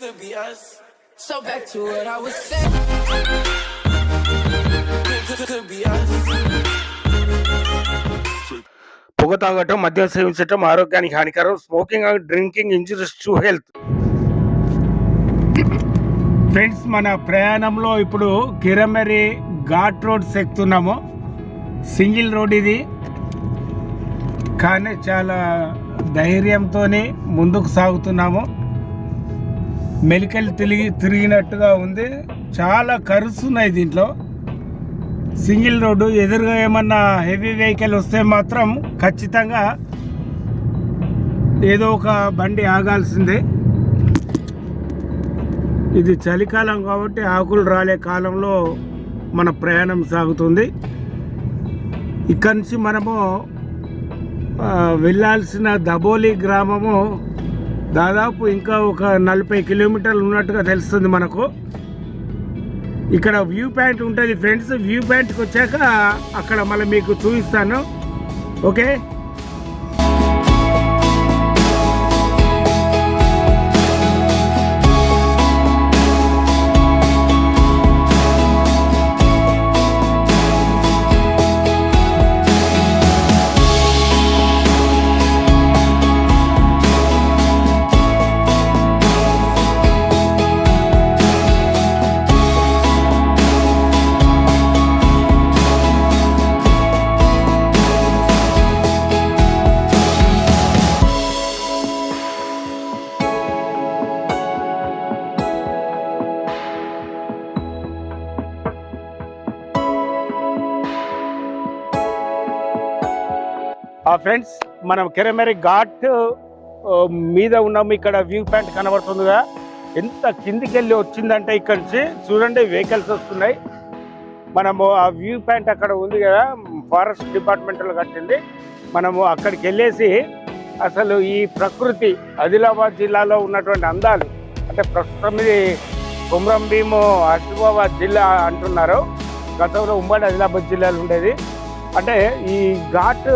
could be us. So back to what I was saying. Could, could, could be us. పొగ తాగటం మద్యం సేవించటం ఆరోగ్యానికి హానికరం smoking and drinking injuries to health friends మన ప్రయాణంలో ఇప్పుడు కిరమరి ఘాట్ రోడ్స్ ఎక్కుతున్నాము సింగిల్ రోడ్ ఇది కానీ చాలా ధైర్యంతో ముందుకు సాగుతున్నాము మెలికలు తిరిగి తిరిగినట్టుగా ఉంది. చాలా కరుస్తున్నాయి దీంట్లో. సింగిల్ రోడ్డు ఎదురుగా ఏమన్నా హెవీ వెహికల్ వస్తే మాత్రం ఖచ్చితంగా ఏదో ఒక బండి ఆగాల్సిందే. ఇది చలికాలం కాబట్టి ఆకులు రాలే కాలంలో మన ప్రయాణం సాగుతుంది. ఇక్కడి నుంచి మనము వెళ్ళాల్సిన దబోలి గ్రామము దాదాపు ఇంకా ఒక నలభై కిలోమీటర్లు ఉన్నట్టుగా తెలుస్తుంది మనకు. ఇక్కడ వ్యూ పాయింట్ ఉంటుంది ఫ్రెండ్స్. వ్యూ పాయింట్కి వచ్చాక అక్కడ మళ్ళీ మీకు చూపిస్తాను. ఓకే? ఫ్రెండ్స్ మనం కెరమెరి ఘాట్ మీద ఉన్నాము. ఇక్కడ వ్యూ పాయింట్ కనబడుతుందిగా. ఎంత కిందికి వెళ్ళి వచ్చిందంటే ఇక్కడ నుంచి చూడండి వెహికల్స్ వస్తున్నాయి. మనము ఆ వ్యూ పాయింట్ అక్కడ ఉంది కదా ఫారెస్ట్ డిపార్ట్మెంట్లో కట్టింది. మనము అక్కడికి వెళ్ళేసి అసలు ఈ ప్రకృతి ఆదిలాబాద్ జిల్లాలో ఉన్నటువంటి అందాలు అంటే ప్రస్తుతం ఇది కుమ్రం భీము ఆసిఫాబాద్ జిల్లా అంటున్నారు. గతంలో ఉమ్మడి ఆదిలాబాద్ జిల్లాలో ఉండేది. అంటే ఈ ఘాట్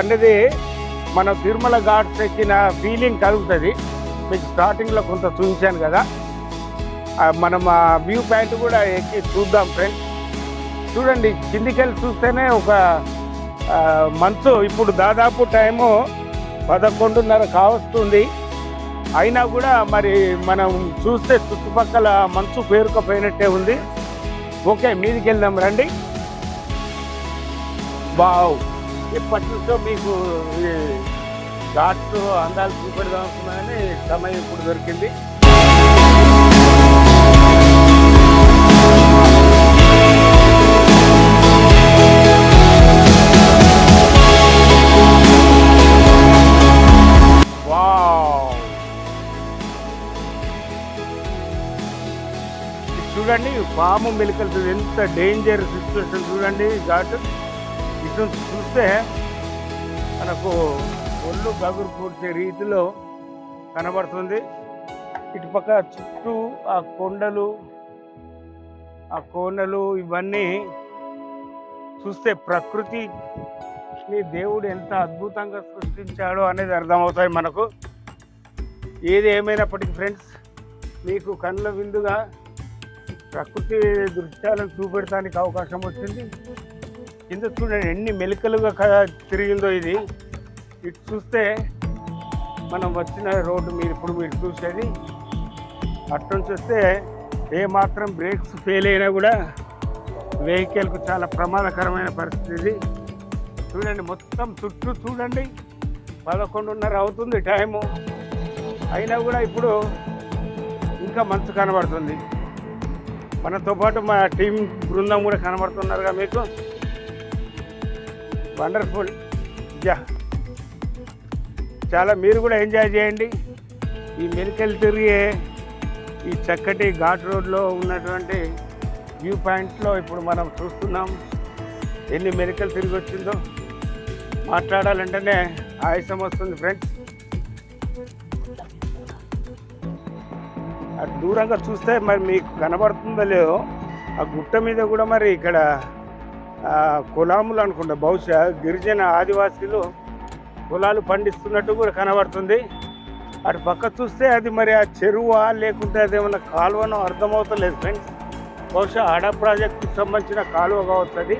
అనేది మన తిరుమల ఘాట్ ఎక్కిన ఫీలింగ్ కలుగుతుంది. మీకు స్టార్టింగ్లో కొంత చూపించాను కదా. మనం ఆ వ్యూ పాయింట్ కూడా ఎక్కి చూద్దాం ఫ్రెండ్స్ చూడండి కిందికి వెళ్ళి చూస్తేనే ఒక మంచు. ఇప్పుడు దాదాపు టైము పదకొండున్నర కావస్తుంది. అయినా కూడా మరి మనం చూస్తే చుట్టుపక్కల మంచు పేరుకపోయినట్టే ఉంది. ఓకే మీదికి వెళ్దాం రండి. వావ్. ఎప్పటి నుంచో మీకు షార్ట్స్ అందాలు చూపెడదాం అనుకున్నా సమయం ఇప్పుడు దొరికింది. వావ్. చూడండి పాము మెలికలు ఎంత డేంజర్ సిచ్యువేషన్ చూడండి ఘాట్. ఇటు చూస్తే మనకు ఒళ్ళు గగురు పూడ్చే రీతిలో కనబడుతుంది. ఇటుపక్క చుట్టూ ఆ కొండలు ఆ కోనలు ఇవన్నీ చూస్తే ప్రకృతి దేవుడు ఎంత అద్భుతంగా సృష్టించాడో అనేది అర్థమవుతాయి మనకు. ఏది ఏమైనప్పటికీ ఫ్రెండ్స్ మీకు కళ్ళ విందుగా ప్రకృతి దృశ్యాలను చూపెడటానికి అవకాశం వచ్చింది. కింద చూడండి ఎన్ని మెలికలుగా తిరిగిందో ఇది. ఇటు చూస్తే మనం వచ్చిన రోడ్డు మీరు ఇప్పుడు మీరు చూసేది. అటు చూస్తే ఏ మాత్రం బ్రేక్స్ ఫెయిల్ అయినా కూడా వెహికల్కు చాలా ప్రమాదకరమైన పరిస్థితి ఇది. చూడండి మొత్తం చుట్టూ చూడండి. పదకొండున్నర అవుతుంది టైము. అయినా కూడా ఇప్పుడు ఇంకా మంచు కనబడుతుంది. మనతో పాటు మా టీం బృందం కూడా కనబడుతున్నారుగా మీకు. వండర్ఫుల్ యా చాలా మీరు కూడా ఎంజాయ్ చేయండి. ఈ మెలికలు తిరిగే ఈ చక్కటి ఘాట్ రోడ్లో ఉన్నటువంటి వ్యూ పాయింట్లో ఇప్పుడు మనం చూస్తున్నాం. ఎన్ని మెలికలు తిరిగి వచ్చిందో మాట్లాడాలంటేనే ఆయాసం వస్తుంది ఫ్రెండ్స్. అటు దూరంగా చూస్తే మరి మీకు కనబడుతుందో లేదో ఆ గుట్ట మీద కూడా మరి ఇక్కడ కులాములు అనుకుంటా. బహుశా గిరిజన ఆదివాసీలు కులాలు పండిస్తున్నట్టు కూడా కనబడుతుంది. అటు పక్క చూస్తే అది మరి ఆ చెరువా లేకుంటే అది ఏమైనా కాలువనో అర్థమవుతలేదు ఫ్రెండ్స్. బహుశా అడ ప్రాజెక్ట్కి సంబంధించిన కాలువ కావచ్చు అది.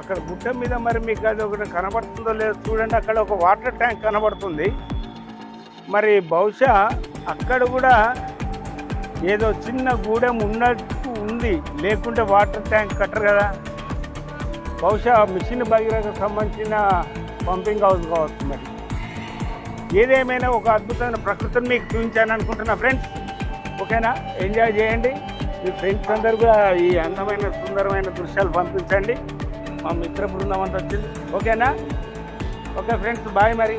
అక్కడ గుట్ట మీద మరి మీకు అది ఒకటి కనబడుతుందో లేదో చూడండి. అక్కడ ఒక వాటర్ ట్యాంక్ కనబడుతుంది. మరి బహుశా అక్కడ కూడా ఏదో చిన్న గూడెం ఉన్నట్టు ఉంది. లేకుంటే వాటర్ ట్యాంక్ కట్టరు కదా. బహుశా మిషన్ భగీరథకు సంబంధించిన పంపింగ్ హౌస్ కావచ్చు మరి. ఏదేమైనా ఒక అద్భుతమైన ప్రకృతిని మీకు చూపించాను అనుకుంటున్నా ఫ్రెండ్స్. ఓకేనా? ఎంజాయ్ చేయండి. మీ ఫ్రెండ్స్ అందరు కూడా ఈ అందమైన సుందరమైన దృశ్యాలు పంపించండి. మా మిత్ర బృందం అంతా వచ్చింది. ఓకేనా? ఓకే ఫ్రెండ్స్ బాయ్ మరి.